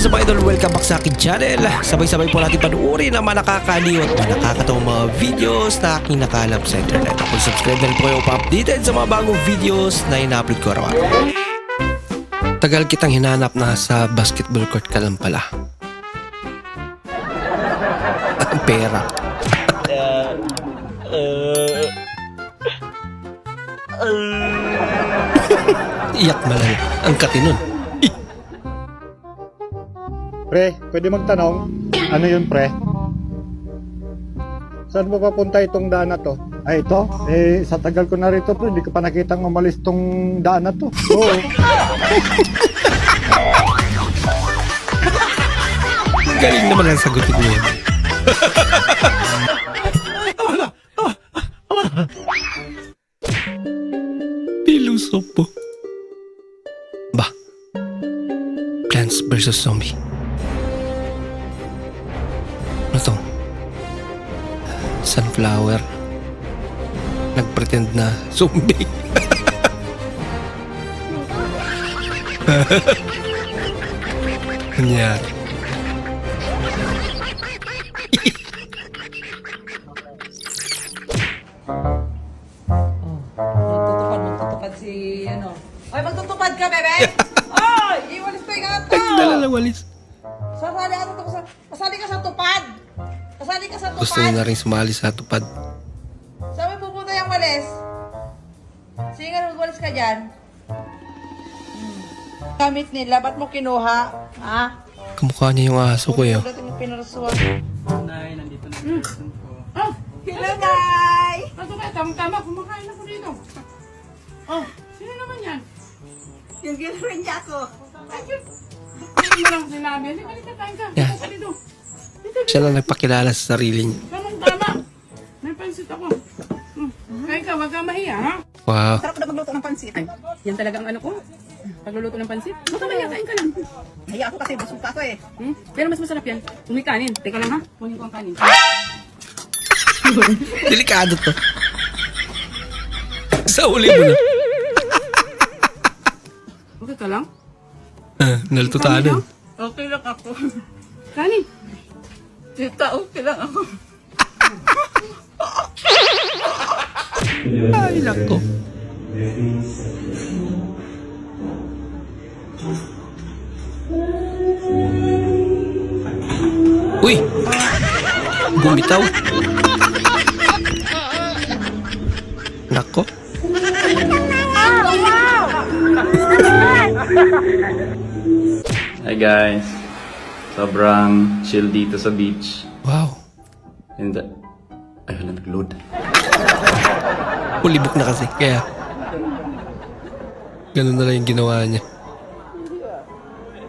is up idol, welcome back sa akin channel. Sabay-sabay po natin panuorin ang mga nakakaliw at mga nakakatawang mga videos na aking nakalap sa internet. Kung subscribe na rin po kayo pa-updated sa mga bagong videos na ina-upload ko araw-araw. Tagal kitang hinanap na sa basketball court ka lang pala. Pera. Iyak malala ang katinon Pre, pwede magtanong? Ano yun, pre? Saan mo papunta itong daan na to? Ay, ito? Eh, sa tagal ko na rito, pre, hindi ko pa nakitang umalis tong daan na to. Oo. Galing naman ang sagutin mo yan. Pilusop po. Ba? Plants vs. Zombie. Ano to? Sunflower. Nagpretend na zombie. Kanya. Magtutupad, magtutupad si ano. Ay, magtutupad ka, bebe! Ay, iwalis ko yung ato! Nalalawalis. Sasali Gusto niya na rin sumali sa tupad. Saan mo pupunta yung walis? Sige nga, magwalis ka dyan. Hmm. Gamit nila, ba't mo kinuha? Ha? Kamukha niya yung aso ko yun. Dating yung pinarasuan. Nay, nandito na mm. po. Oh, hello, Nay! Ano ba? Tama-tama, kumakain ako dito. Oh, sino naman yan? Yung girlfriend niya ako. Hindi mo lang sinabi. Hindi ka dito, kain ka. Yeah. Dito. Siya lang nagpakilala sa sarili niya. Tamang-tama. May pansit ako. Mm. Kain ka, wag kang mahiya, ha? Wow. Sarap na magluto ng pansit. Ay, yan talaga ang ano ko. Pagluluto ng pansit. Kang mahiya, kain ka lang. Hiya ako kasi busog pa ako eh. Hmm? Pero mas masarap yan. Kung may kanin. Teka lang, ha? Kunin ko ang kanin. Delikado to. Sa uli mo na. Okay ka lang? Ah, nalututanan. Okay lang ako. Kanin. Tita, okay lang ako. Ay, nako. Uy! Bumitaw. Nako. Hi guys. Sobrang chill dito sa beach. Wow. And the... Ay, wala nag-load. Ulibok na kasi. Kaya, ganun na lang yung ginawa niya.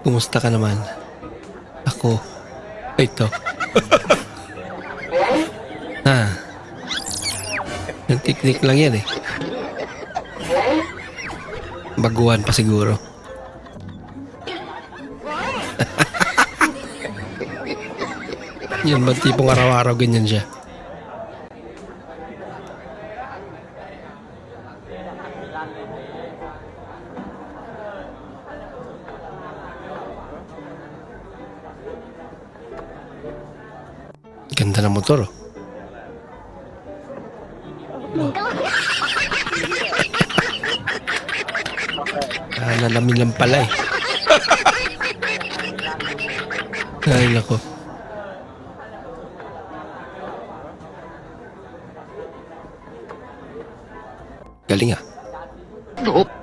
Kumusta ka naman? Ako. Ito. ha. Yung technique lang yan eh. Baguhan pa siguro. Yan ba tipong araw-araw ganyan siya? Ganda ng motor oh. Ah, nalamin lang pala eh. Ay, nako. Galing ah. Nako.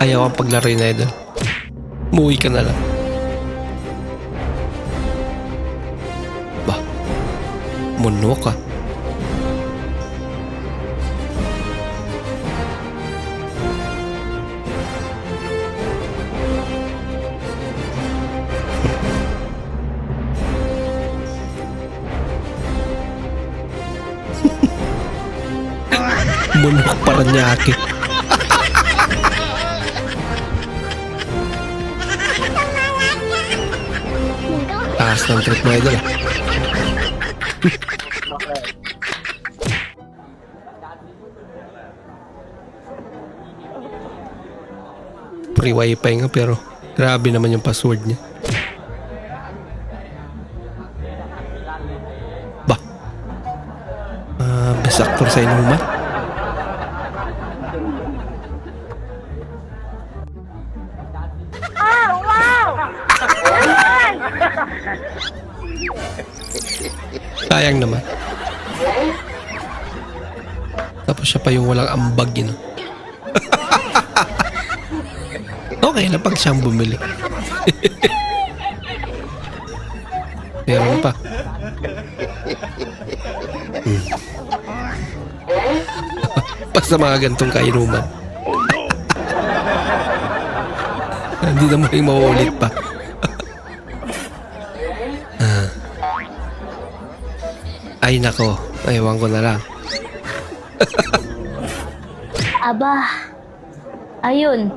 Ayaw ang paglaro na idol. Umuwi ka na lang. Ba? Munok para niya aki. Taas ng trip mo idol. Free wifi nga pero grabe naman yung password niya. Ba? Ah, best actor sa inuman? Tapos siya pa yung walang ambag yun. okay na pag siyang bumili. Meron pa. Hmm. pa sa mga gantong kainuman. Hindi na muling mauulit pa. Ah. Ay nako, ewan ko na lang. Aba, ayun.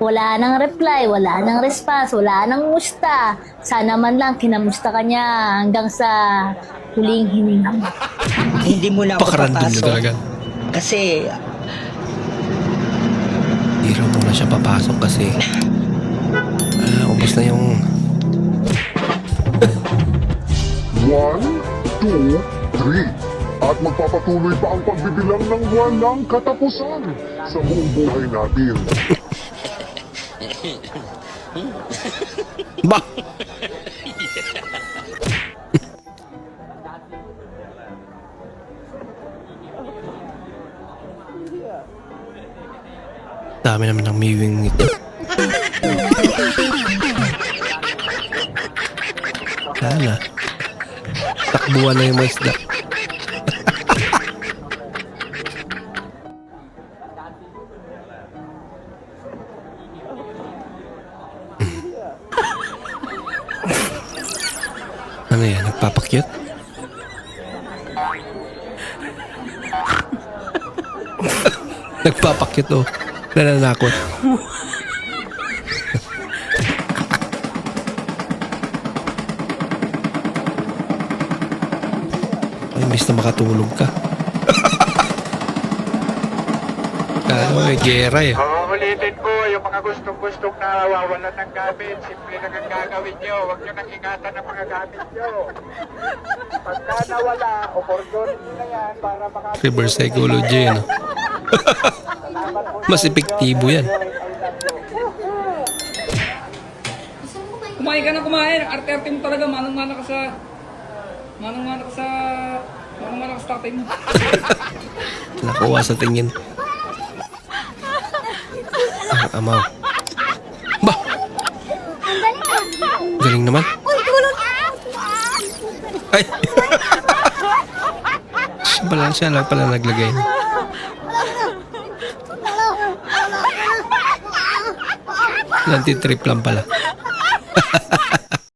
Wala nang reply, wala nang response, wala nang musta. Sana man lang kinamusta ka niya hanggang sa huling hininga mo. Hindi mo na ako Pakarandom na papasok. talaga. Kasi Hindi raw muna siya papasok kasi ah, ubos na yung One, two, three. At magpapatuloy pa ang pagbibilang ng walang katapusan sa buong buhay natin. Ba! Dami naman ng miwing nito. Sana. Takbuhan na yung mga isda. Ano yan? Nagpapakyut? Nagpapakyut oh. Nananakot. Ay, imbis na makatulog ka. Kala mo may gera eh. Yung mga gustong-gustong nawawalan ng gamit, simple lang ang gagawin nyo. Huwag nyo nang ingatan ang mga gamit nyo. Pagka nawala, opportunity na yan para maka... Reverse psychology, ano? Mas epektibo yan. Kumain ka na kumain. Arte-arte mo talaga. Manang-mana ka sa... Manang-mana ka sa... Manang-mana ka sa tatay mo. Nakuha sa tingin. Amaw. Ba! Galing naman. Ay! pala, siya lang pala naglagay. Nanti-trip lang pala.